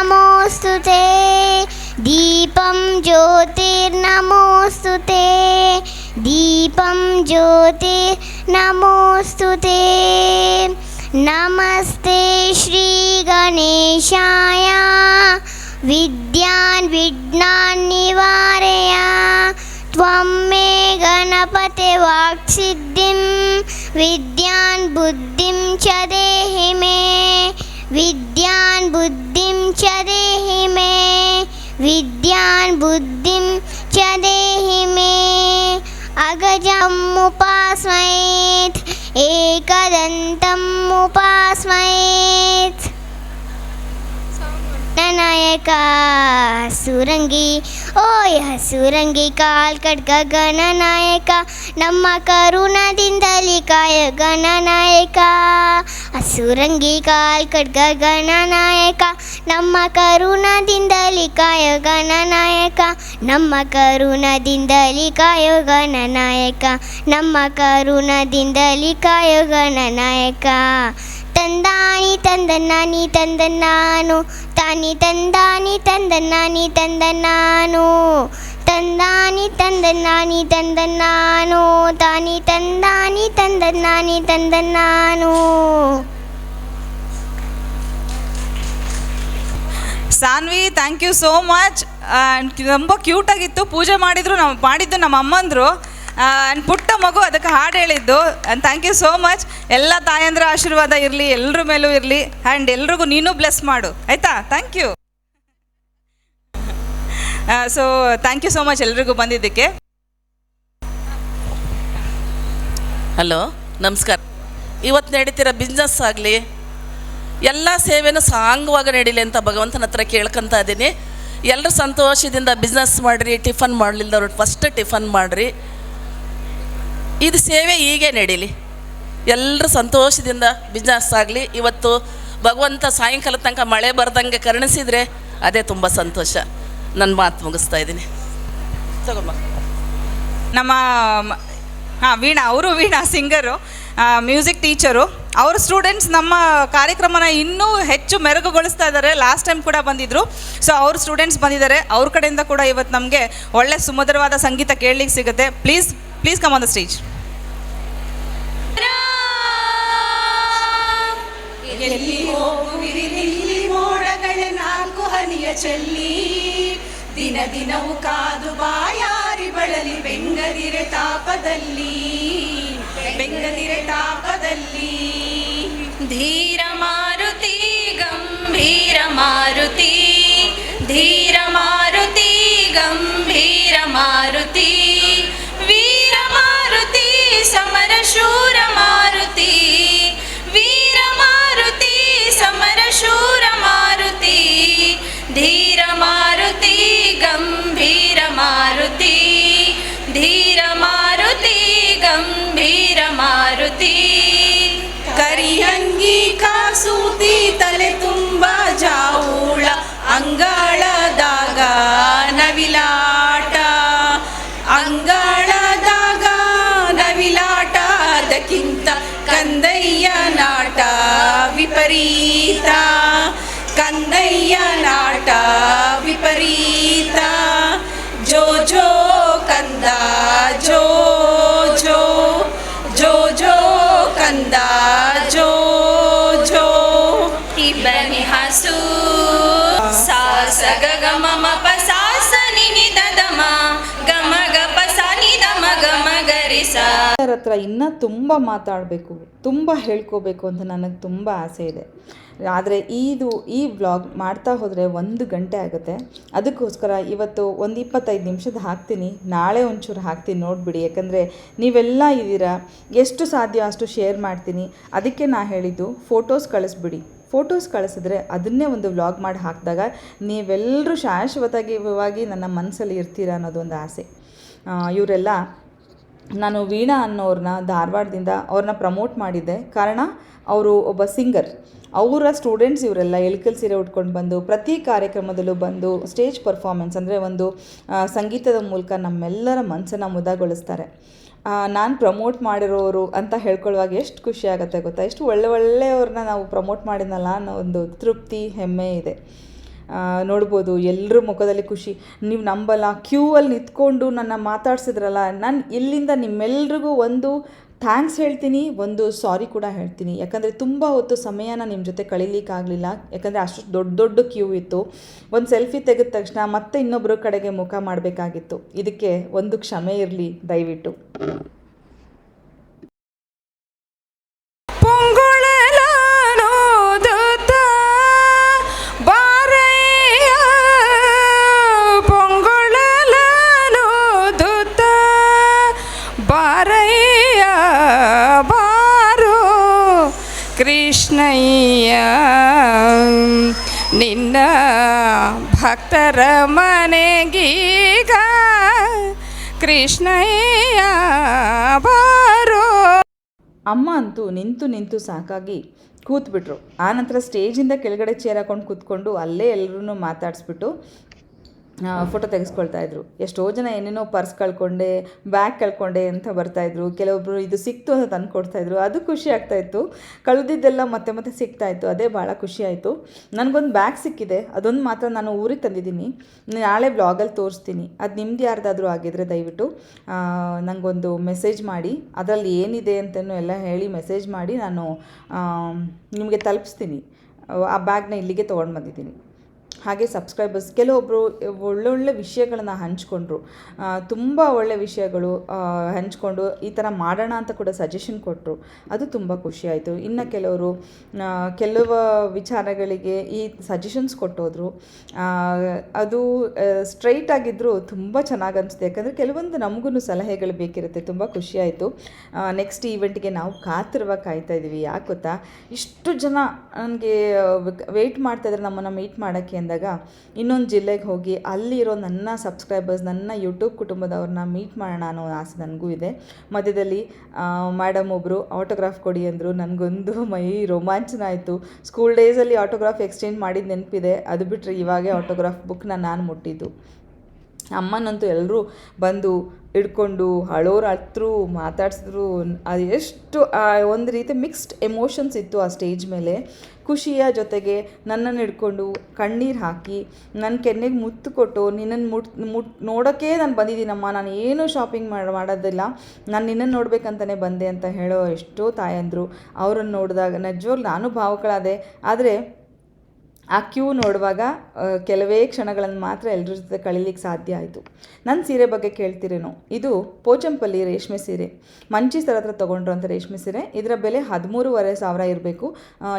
ದೀಪಂ ಜ್ಯೋತಿರ್ನಮೋಸ್ತುತೆ. दीपं ज्योतिर्नमोऽस्तु ते दीपं ज्योतिर्नमोऽस्तु ते। नमस्ते श्रीगणेशाय। विद्यान् विघ्नान् निवारय। त्वं मे गणपते वाक्सिद्धिं। विद्यान् बुद्धिं च देहि मे। विद्यान् बुद्धिं च देहि मे। विद्यान् बुद्धिं च देहि मे अगजम् उपास्मयेत् एकदन्तम् उपास्मयेत् ಗಣನಾಯಕ ಸುರಂಗಿ ಓಯ್ ಸುರಂಗಿ ಕಾಲ್ ಖಡ್ಗ ಗಣನಾಯಕ ನಮ್ಮ ಕರುಣದಿಂದಲಿ ಕಾಯ ಗಣನಾಯಕ ಸುರಂಗಿ ಕಾಲ್ ಖಡ್ಗ ಗಣನಾಯಕ ನಮ್ಮ ಕರುಣದಿಂದಲಿ ಕಾಯ ಗಣನಾಯಕ ನಮ್ಮ ಕರುಣದಿಂದಲಿ ಕಾಯ ಗಣನಾಯಕ ನಮ್ಮ ಕರುಣದಿಂದಲಿ ಕಾಯ ಗಣನಾಯಕ ತಂದಾನಿ ತಂದ ನಾನಿ ತಂದ ನಾನು. ತಾನಿ ತಂದಾನಿ ತಂದ ನಾನಿ ತಂದ ನಾನು. ತಂದಾನಿ ತಂದ ನಾನಿ ತಂದ ನಾನು. ತಾನಿ ತಂದಾನಿ ತಂದ ನಾನಿ ತಂದ ನಾನು. Saanvi thank you so much ತುಂಬ ಕ್ಯೂಟಾಗಿತ್ತು ಪೂಜೆ ಮಾಡಿದ್ರು ನಮ್ಮ ಮಾಡಿದ್ದು ನಮ್ಮ ಅಮ್ಮಂದರು. ಆ್ಯಂಡ್ ಪುಟ್ಟ ಮಗು ಅದಕ್ಕೆ ಹಾಡು ಹೇಳಿದ್ದು. And thank you so much ಎಲ್ಲ ತಾಯಂದ್ರ ಆಶೀರ್ವಾದ ಇರಲಿ ಎಲ್ಲರ ಮೇಲೂ ಇರಲಿ. ಆ್ಯಂಡ್ ಎಲ್ರಿಗೂ ನೀನು ಬ್ಲೆಸ್ ಮಾಡು. ಆಯಿತಾ? Thank you so thank you so much ಎಲ್ರಿಗೂ ಬಂದಿದ್ದಕ್ಕೆ. ಹಲೋ ನಮಸ್ಕಾರ. ಇವತ್ತು ನಡೀತಿರೋ ಬಿಸ್ನೆಸ್ ಆಗಲಿ, ಎಲ್ಲ ಸೇವೆನೂ ಸಾಂಗವಾಗಿ ನಡೀಲಿ ಅಂತ ಭಗವಂತನ ಹತ್ರ ಕೇಳ್ಕೊತಾ ಇದ್ದೀನಿ. ಎಲ್ಲರೂ ಸಂತೋಷದಿಂದ ಬಿಸ್ನೆಸ್ ಮಾಡಿರಿ ಟಿಫನ್ ಮಾಡಲಿಲ್ಲದವ್ರು ಫಸ್ಟ್ ಟಿಫನ್ ಮಾಡಿರಿ. ಇದು ಸೇವೆ ಹೀಗೆ ನಡೀಲಿ. ಎಲ್ಲರೂ ಸಂತೋಷದಿಂದ ಬಿಸ್ನೆಸ್ ಆಗಲಿ. ಇವತ್ತು ಭಗವಂತ ಸಾಯಂಕಾಲ ತನಕ ಮಳೆ ಬರ್ದಂಗೆ ಕರುಣಿಸಿದರೆ ಅದೇ ತುಂಬ ಸಂತೋಷ. ನನ್ನ ಮಾತು ಮುಗಿಸ್ತಾ ಇದ್ದೀನಿ. ತಗೊಂಬ ನಮ್ಮ ಹಾಂ, ವೀಣಾ, ಅವರು ವೀಣಾ ಸಿಂಗರು ಮ್ಯೂಸಿಕ್ ಟೀಚರು ಅವ್ರ ಸ್ಟೂಡೆಂಟ್ಸ್ ನಮ್ಮ ಕಾರ್ಯಕ್ರಮನ ಇನ್ನೂ ಹೆಚ್ಚು ಮೆರುಗುಗೊಳಿಸ್ತಾ ಇದ್ದಾರೆ ಲಾಸ್ಟ್ ಟೈಮ್ ಕೂಡ ಬಂದಿದ್ದರು ಸೊ ಅವ್ರ ಸ್ಟೂಡೆಂಟ್ಸ್ ಬಂದಿದ್ದಾರೆ. ಅವ್ರ ಕಡೆಯಿಂದ ಕೂಡ ಇವತ್ತು ನಮಗೆ ಒಳ್ಳೆ ಸುಮಧುರವಾದ ಸಂಗೀತ ಕೇಳಲಿಕ್ಕೆ ಸಿಗುತ್ತೆ. Please please come on the stage ಚೆಲ್ಲಿ. ದಿನ ದಿನವು ಕಾದು ಬಾಯಾರಿ ಬಳಲಿ ಬೆಂಗದಿರೆ ತಾಪದಲ್ಲಿ. ಬೆಂಗದಿರೆ ತಾಪದಲ್ಲಿ. ಧೀರ ಮಾರುತಿ, ಗಂಭೀರ ಮಾರುತಿ. ಧೀರ ಮಾರುತಿ, ಗಂಭೀರ ಮಾರುತಿ. ವೀರ ಮಾರುತಿ, ಸಮರ ಶೂರ ಮಾರುತಿ. ವೀರ ಮಾರುತಿ, ಸಮರ ಶೂರ ಮಾರುತಿ. ಧೀರ ಮಾರುತಿ, ಗಂಭೀರ ಮಾರುತಿ. ಧೀರ ಮಾರುತಿ, ಗಂಭೀರ ಕರಿಯಂಗಿ ಕಾಸೂತಿ ತಲೆ ತುಂಬ ಜಾವುಳ ಅಂಗಳದಾಗ ನವಿಲಾಟ ಅಂಗಳದಾಗ ನವಿಲಾಟ ಅದಕ್ಕಿಂತ ಕಂದಯ್ಯ ನಾಟ ವಿಪರೀತ ಕಂದಯ್ಯ ನಾಟ ವಿಪರೀತ ಜೋ ಜೋ ಕಂದ ಜೋ ಜೋ ಜೋ ಹತ್ರ ಇನ್ನೂ ತುಂಬ ಮಾತಾಡಬೇಕು, ತುಂಬ ಹೇಳ್ಕೋಬೇಕು ಅಂತ ನನಗೆ ತುಂಬ ಆಸೆ ಇದೆ. ಆದರೆ ಇದು ಈ ವ್ಲಾಗ್ ಮಾಡ್ತಾ ಹೋದರೆ ಒಂದು ಗಂಟೆ ಆಗುತ್ತೆ. ಅದಕ್ಕೋಸ್ಕರ ಇವತ್ತು ಒಂದು ಇಪ್ಪತ್ತೈದು ನಿಮಿಷದ ಹಾಕ್ತೀನಿ. ನಾಳೆ ಒಂಚೂರು ಹಾಕ್ತೀನಿ ನೋಡಿಬಿಡಿ. ಯಾಕಂದರೆ ನೀವೆಲ್ಲ ಇದ್ದೀರಾ, ಎಷ್ಟು ಸಾಧ್ಯ ಅಷ್ಟು ಶೇರ್ ಮಾಡ್ತೀನಿ. ಅದಕ್ಕೆ ನಾ ಹೇಳಿದ್ದು ಫೋಟೋಸ್ ಕಳಿಸ್ಬಿಡಿ. ಫೋಟೋಸ್ ಕಳಿಸಿದ್ರೆ ಅದನ್ನೇ ಒಂದು ವ್ಲಾಗ್ ಮಾಡಿ ಹಾಕಿದಾಗ ನೀವೆಲ್ಲರೂ ಶಾಶ್ವತವಾಗಿ ನನ್ನ ಮನಸ್ಸಲ್ಲಿ ಇರ್ತೀರಾ ಅನ್ನೋದೊಂದು ಆಸೆ. ಇವರೆಲ್ಲ ನಾನು ವೀಣಾ ಅನ್ನೋರನ್ನ ಧಾರವಾಡದಿಂದ ಅವ್ರನ್ನ ಪ್ರಮೋಟ್ ಮಾಡಿದ್ದೆ. ಕಾರಣ, ಅವರು ಒಬ್ಬ ಸಿಂಗರ್ ಅವರ ಸ್ಟೂಡೆಂಟ್ಸ್ ಇವರೆಲ್ಲ ಎಳ್ಕಲ್ ಸೀರೆ ಉಟ್ಕೊಂಡು ಬಂದು, ಪ್ರತಿ ಕಾರ್ಯಕ್ರಮದಲ್ಲೂ ಬಂದು ಸ್ಟೇಜ್ ಪರ್ಫಾರ್ಮೆನ್ಸ್ ಅಂದರೆ ಒಂದು ಸಂಗೀತದ ಮೂಲಕ ನಮ್ಮೆಲ್ಲರ ಮನಸ್ಸನ್ನು ಮುದಗೊಳಿಸ್ತಾರೆ. ನಾನು ಪ್ರಮೋಟ್ ಮಾಡಿರೋರು ಅಂತ ಹೇಳ್ಕೊಳ್ಳುವಾಗ ಎಷ್ಟು ಖುಷಿ ಆಗುತ್ತೆ ಗೊತ್ತಾ? ಎಷ್ಟು ಒಳ್ಳೆ ಒಳ್ಳೆಯವ್ರನ್ನ ನಾವು ಪ್ರಮೋಟ್ ಮಾಡಿದ್ನಲ್ಲ ಅನ್ನೋ ಒಂದು ತೃಪ್ತಿ, ಹೆಮ್ಮೆ ಇದೆ. ನೋಡ್ಬೋದು ಎಲ್ಲರ ಮುಖದಲ್ಲಿ ಖುಷಿ. ನೀವು ನಂಬಲ್ಲ ಕ್ಯೂ ಅಲ್ಲಿ ನಿಂತ್ಕೊಂಡು ನನ್ನ ಮಾತಾಡ್ಸಿದ್ರಲ್ಲ, ನಾನು ಇಲ್ಲಿಂದ ನಿಮ್ಮೆಲ್ರಿಗೂ ಒಂದು ಥ್ಯಾಂಕ್ಸ್ ಹೇಳ್ತೀನಿ, ಒಂದು ಸಾರಿ ಕೂಡ ಹೇಳ್ತೀನಿ. ಯಾಕಂದರೆ ತುಂಬ ಹೊತ್ತು ಸಮಯನ ನಿಮ್ಮ ಜೊತೆ ಕಳೀಲಿಕ್ಕಾಗಲಿಲ್ಲ. ಯಾಕಂದರೆ ಅಷ್ಟು ದೊಡ್ಡ ದೊಡ್ಡ ಕ್ಯೂ ಇತ್ತು. ಒಂದು ಸೆಲ್ಫಿ ತೆಗೆದ ತಕ್ಷಣ ಮತ್ತೆ ಇನ್ನೊಬ್ಬರ ಕಡೆಗೆ ಮುಖ ಮಾಡಬೇಕಾಗಿತ್ತು. ಇದಕ್ಕೆ ಒಂದು ಕ್ಷಮೆ ಇರಲಿ, ದಯವಿಟ್ಟು. ಭಕ್ತರ ಮನೆಗೀಗ ಕೃಷ್ಣಯ್ಯ ಬಾರೋ. ಅಮ್ಮ ಅಂತೂ ನಿಂತು ನಿಂತು ಸಾಕಾಗಿ ಕೂತ್ಬಿಟ್ರು. ಆನಂತರ ಸ್ಟೇಜಿಂದ ಕೆಳಗಡೆ ಚೇರ್ ಹಾಕೊಂಡು ಕೂತ್ಕೊಂಡು ಅಲ್ಲೇ ಎಲ್ಲರೂ ಮಾತಾಡಿಸ್ಬಿಟ್ಟು ಫೋಟೋ ತೆಗೆಸ್ಕೊಳ್ತಾ ಇದ್ರು. ಎಷ್ಟೋ ಜನ ಏನೇನೋ ಪರ್ಸ್ ಕಳ್ಕೊಂಡೆ ಬ್ಯಾಗ್ ಕಳ್ಕೊಂಡೆ ಅಂತ ಬರ್ತಾ ಇದ್ರು. ಕೆಲವೊಬ್ಬರು ಇದು ಸಿಕ್ತು ಅಂತ ತಂದು ಕೊಡ್ತಾಯಿದ್ರು ಅದು ಖುಷಿ ಆಗ್ತಾಯಿತ್ತು ಕಳೆದಿದ್ದೆಲ್ಲ ಮತ್ತೆ ಮತ್ತೆ ಸಿಗ್ತಾ ಇತ್ತು. ಅದೇ ಭಾಳ ಖುಷಿ ಆಯಿತು. ನನಗೊಂದು ಬ್ಯಾಗ್ ಸಿಕ್ಕಿದೆ. ಅದೊಂದು ಮಾತ್ರ ನಾನು ಊರಿಗೆ ತಂದಿದ್ದೀನಿ. ನಾಳೆ ಬ್ಲಾಗಲ್ಲಿ ತೋರಿಸ್ತೀನಿ. ಅದು ನಿಮ್ದು ಯಾರ್ದಾದ್ರೂ ಆಗಿದ್ರೆ ದಯವಿಟ್ಟು ನನಗೊಂದು ಮೆಸೇಜ್ ಮಾಡಿ. ಅದರಲ್ಲಿ ಏನಿದೆ ಅಂತಲೂ ಎಲ್ಲ ಹೇಳಿ ಮೆಸೇಜ್ ಮಾಡಿ ನಾನು ನಿಮಗೆ ತಲುಪಿಸ್ತೀನಿ. ಆ ಬ್ಯಾಗ್ನ ಇಲ್ಲಿಗೆ ತೊಗೊಂಡು ಬಂದಿದ್ದೀನಿ. ಹಾಗೆ ಸಬ್ಸ್ಕ್ರೈಬರ್ಸ್ ಕೆಲವೊಬ್ಬರು ಒಳ್ಳೊಳ್ಳೆ ವಿಷಯಗಳನ್ನು ಹಂಚಿಕೊಂಡ್ರು. ತುಂಬ ಒಳ್ಳೆ ವಿಷಯಗಳು ಹಂಚಿಕೊಂಡು ಈ ಥರ ಮಾಡೋಣ ಅಂತ ಕೂಡ ಸಜೆಷನ್ ಕೊಟ್ಟರು ಅದು ತುಂಬ ಖುಷಿ ಆಯಿತು. ಇನ್ನು ಕೆಲವರು ಕೆಲವು ವಿಚಾರಗಳಿಗೆ ಈ ಸಜೆಷನ್ಸ್ ಕೊಟ್ಟೋದ್ರು. ಅದು ಸ್ಟ್ರೈಟ್ ಆಗಿದ್ದರೂ ತುಂಬ ಚೆನ್ನಾಗಿ ಅನಿಸುತ್ತೆ. ಯಾಕಂದರೆ ಕೆಲವೊಂದು ನಮಗೂ ಸಲಹೆಗಳು ಬೇಕಿರುತ್ತೆ. ತುಂಬ ಖುಷಿ ಆಯಿತು. ನೆಕ್ಸ್ಟ್ ಈವೆಂಟ್ಗೆ ನಾವು ಕಾತರವಾಗಿ ಕಾಯ್ತಾ ಇದ್ದೀವಿ. ಯಾಕೆ ಗೊತ್ತಾ? ಇಷ್ಟು ಜನ ನನಗೆ ವೆಯ್ಟ್ ಮಾಡ್ತಾಯಿದ್ರೆ ನಮ್ಮನ್ನು ಮೀಟ್ ಮಾಡೋಕ್ಕೆ ಅಂದಾಗ ಇನ್ನೊಂದು ಜಿಲ್ಲೆಗೆ ಹೋಗಿ ಅಲ್ಲಿರೋ ನನ್ನ ಸಬ್ಸ್ಕ್ರೈಬರ್ಸ್ ನನ್ನ ಯೂಟ್ಯೂಬ್ ಕುಟುಂಬದವ್ರನ್ನ ಮೀಟ್ ಮಾಡೋಣ ಅನ್ನೋ ಆಸೆ ನನಗೂ ಇದೆ. ಮಧ್ಯದಲ್ಲಿ ಮೇಡಮ್ ಒಬ್ಬರು ಆಟೋಗ್ರಾಫ್ ಕೊಡಿ ಅಂದರು. ನನಗೊಂದು ಮೈ ರೋಮಾಂಚನ ಆಯಿತು. ಸ್ಕೂಲ್ ಡೇಸಲ್ಲಿ ಆಟೋಗ್ರಾಫ್ ಎಕ್ಸ್ಚೇಂಜ್ ಮಾಡಿದ ನೆನಪಿದೆ. ಅದು ಬಿಟ್ಟರೆ ಇವಾಗೇ ಆಟೋಗ್ರಾಫ್ ಬುಕ್ನ ನಾನು ಮುಟ್ಟಿದ್ದು. ಅಮ್ಮನಂತೂ ಎಲ್ಲರೂ ಬಂದು ಹಿಡ್ಕೊಂಡು ಹಳೋರು ಹತ್ರು ಮಾತಾಡಿಸಿದ್ರು, ಅದು ಎಷ್ಟು ಒಂದು ರೀತಿ ಮಿಕ್ಸ್ಡ್ ಎಮೋಷನ್ಸ್ ಇತ್ತು ಆ ಸ್ಟೇಜ್ ಮೇಲೆ. ಖುಷಿಯ ಜೊತೆಗೆ ನನ್ನನ್ನು ಹಿಡ್ಕೊಂಡು ಕಣ್ಣೀರು ಹಾಕಿ ನನ್ನ ಕೆನ್ನೆಗೆ ಮುತ್ತು ಕೊಟ್ಟು ನಿನ್ನನ್ನು ಮುಟ್ ಮುಟ್ ನೋಡೋಕ್ಕೇ ನಾನು ಬಂದಿದ್ದೀನಮ್ಮ, ನಾನು ಏನೂ ಶಾಪಿಂಗ್ ಮಾಡಿ, ಮಾಡೋದಿಲ್ಲ, ನಾನು ನಿನ್ನನ್ನು ನೋಡ್ಬೇಕಂತಲೇ ಬಂದೆ ಅಂತ ಹೇಳೋ ಎಷ್ಟೋ ತಾಯಂದರು. ಅವರನ್ನು ನೋಡಿದಾಗ ನಿಜವಾಗ್ಲೂ ನಾನು ಭಾವುಕಳಾದೆ, ಆದರೆ ಆ ಕ್ಯೂ ನೋಡುವಾಗ ಕೆಲವೇ ಕ್ಷಣಗಳನ್ನು ಮಾತ್ರ ಎಲ್ಲರ ಜೊತೆ ಕಳೀಲಿಕ್ಕೆ ಸಾಧ್ಯ ಆಯಿತು. ನನ್ನ ಸೀರೆ ಬಗ್ಗೆ ಕೇಳ್ತಿರೇನೋ? ಇದು ಪೋಚಂಪಲ್ಲಿ ರೇಷ್ಮೆ ಸೀರೆ. ಮಂಚಿ ಸರ್ ಹತ್ರ ತೊಗೊಂಡ್ರಂಥ ರೇಷ್ಮೆ ಸೀರೆ. ಇದರ ಬೆಲೆ ಹದಿಮೂರುವರೆ ಸಾವಿರ ಇರಬೇಕು.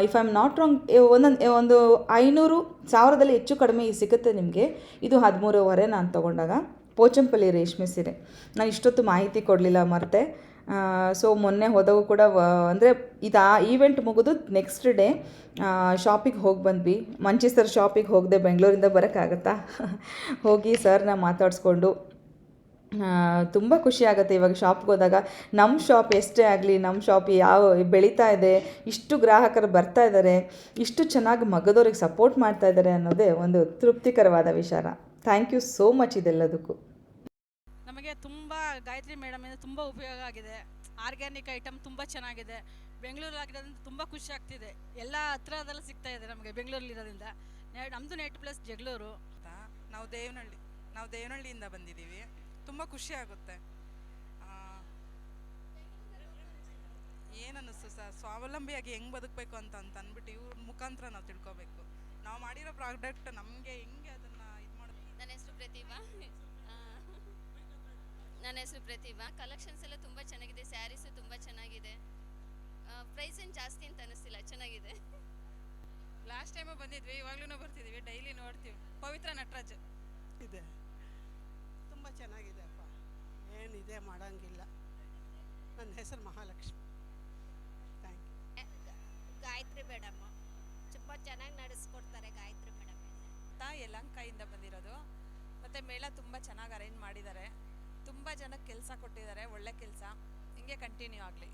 If I am not wrong ಒಂದೊಂದು ಒಂದು ಐನೂರು ಸಾವಿರದಲ್ಲಿ ಹೆಚ್ಚು ಕಡಿಮೆ ಸಿಗುತ್ತೆ ನಿಮಗೆ. ಇದು ಹದಿಮೂರುವರೆ ನಾನು ತೊಗೊಂಡಾಗ. ಪೋಚಂಪಲ್ಲಿ ರೇಷ್ಮೆ ಸೀರೆ. ನಾನು ಇಷ್ಟೊತ್ತು ಮಾಹಿತಿ ಕೊಡಲಿಲ್ಲ ಮರ್ತೆ. ಸೊ ಮೊನ್ನೆ ಹೋದವು ಕೂಡ ಅಂದರೆ ಇದು ಆ ಈವೆಂಟ್ ಮುಗಿದು ನೆಕ್ಸ್ಟ್ ಡೇ ಶಾಪಿಗೆ ಹೋಗಿ ಬಂದ್ವಿ. ಮಂಚಿ ಸರ್ ಶಾಪಿಗೆ ಹೋಗದೆ ಬೆಂಗಳೂರಿಂದ ಬರೋಕ್ಕಾಗತ್ತಾ? ಹೋಗಿ ಸರ್ನ ಮಾತಾಡಿಸ್ಕೊಂಡು ತುಂಬ ಖುಷಿ ಆಗುತ್ತೆ ಇವಾಗ ಶಾಪ್ಗೆ ಹೋದಾಗ. ನಮ್ಮ ಶಾಪ್ ಎಷ್ಟೇ ಆಗಲಿ ನಮ್ಮ ಶಾಪ್ ಯಾವ ಬೆಳೀತಾ ಇದೆ, ಇಷ್ಟು ಗ್ರಾಹಕರು ಬರ್ತಾ ಇದ್ದಾರೆ ಇಷ್ಟು ಚೆನ್ನಾಗಿ ಮಗದವ್ರಿಗೆ ಸಪೋರ್ಟ್ ಮಾಡ್ತಾ ಇದ್ದಾರೆ ಅನ್ನೋದೇ ಒಂದು ತೃಪ್ತಿಕರವಾದ ವಿಚಾರ. ಥ್ಯಾಂಕ್ ಯು ಸೋ ಮಚ್ ಇದೆಲ್ಲದಕ್ಕೂ. ನಮಗೆ ತುಂಬ ಗಾಯತ್ರಿ ಮೇಡಮಿಂದ ತುಂಬ ಉಪಯೋಗ ಆಗಿದೆ. ಆರ್ಗ್ಯಾನಿಕ್ ಐಟಮ್ ತುಂಬ ಚೆನ್ನಾಗಿದೆ. ಬೆಂಗಳೂರಲ್ಲಿ ಆಗಿರೋದ್ರಿಂದ ತುಂಬ ಖುಷಿ ಆಗ್ತಿದೆ. ಎಲ್ಲ ಹತ್ರದಲ್ಲಿ ಸಿಗ್ತಾ ಇದೆ ನಮಗೆ ಬೆಂಗಳೂರಲ್ಲಿರೋದ್ರಿಂದ ಇರೋದ್ರಿಂದ. ನಮ್ಮದು ನೆಟ್ ಪ್ಲಸ್ ಜಗಳೂರು. ಅಂತ ನಾವು ದೇವನಹಳ್ಳಿ ನಾವು ದೇವನಹಳ್ಳಿಯಿಂದ ಬಂದಿದ್ದೀವಿ. ತುಂಬ ಖುಷಿ ಆಗುತ್ತೆ. ಏನನ್ನಿಸ್ತು ಸರ್? ಸ್ವಾವಲಂಬಿಯಾಗಿ ಹೆಂಗೆ ಬದುಕಬೇಕು ಅಂತ ಅಂತ ಅಂದ್ಬಿಟ್ಟು ಇವ್ರ ಮುಖಾಂತರ ನಾವು ತಿಳ್ಕೊಬೇಕು. ನಾವು ಮಾಡಿರೋ ಪ್ರಾಡಕ್ಟ್ ನಮಗೆ ಹೆಂಗೆ ಅದನ್ನು ಇದು ಮಾಡಬೇಕು? ನನ್ನ ಹೆಸರು ಪ್ರತಿಭಾ. ನನ್ನ ಹೆಸರು ಪ್ರತಿಭಾ. ಕಲೆಕ್ಷನ್ಸ್ ಎಲ್ಲ ತುಂಬ ಚೆನ್ನಾಗಿದೆ. ಸ್ಯಾರೀಸು ತುಂಬ ಚೆನ್ನಾಗಿದೆ. ಪ್ರೈಸ್ ಏನು ಜಾಸ್ತಿ ಅಂತ ಅನ್ನಿಸ್ತಿಲ್ಲ ಚೆನ್ನಾಗಿದೆ. ಲಾಸ್ಟ್ ಟೈಮು ಬಂದಿದ್ವಿ. ಇವಾಗ್ಲೂ ಬರ್ತಿದ್ವಿ. ಡೈಲಿ ನೋಡ್ತೀವಿ. ಪವಿತ್ರ ನಟರಾಜ್. ಇದೆ. ತುಂಬ ಚೆನ್ನಾಗಿದೆ ಅಪ್ಪ. ಏನಿದೆ ಮಾಡೋಂಗಿಲ್ಲ. ನನ್ನ ಹೆಸರು Mahalakshmi. Thank you Gayathri madam. ತುಂಬ ಚೆನ್ನಾಗಿ ನಡೆಸ್ಕೊಡ್ತಾರೆ ಗಾಯತ್ರಿ ಮೇಡಮ್. ತಾ ಯಲಂಕಾಯಿಂದ ಬಂದಿರೋದು. ಮತ್ತು ಮೇಳ ತುಂಬ ಚೆನ್ನಾಗಿ ಅರೇಂಜ್ ಮಾಡಿದ್ದಾರೆ. ತುಂಬಾ ಜನಕ್ಕೆ ಕೆಲಸ ಕೊಟ್ಟಿದ್ದಾರೆ ಒಳ್ಳೆ ಕೆಲಸ. ಹಿಂಗೆ ಕಂಟಿನ್ಯೂ ಆಗಲಿ.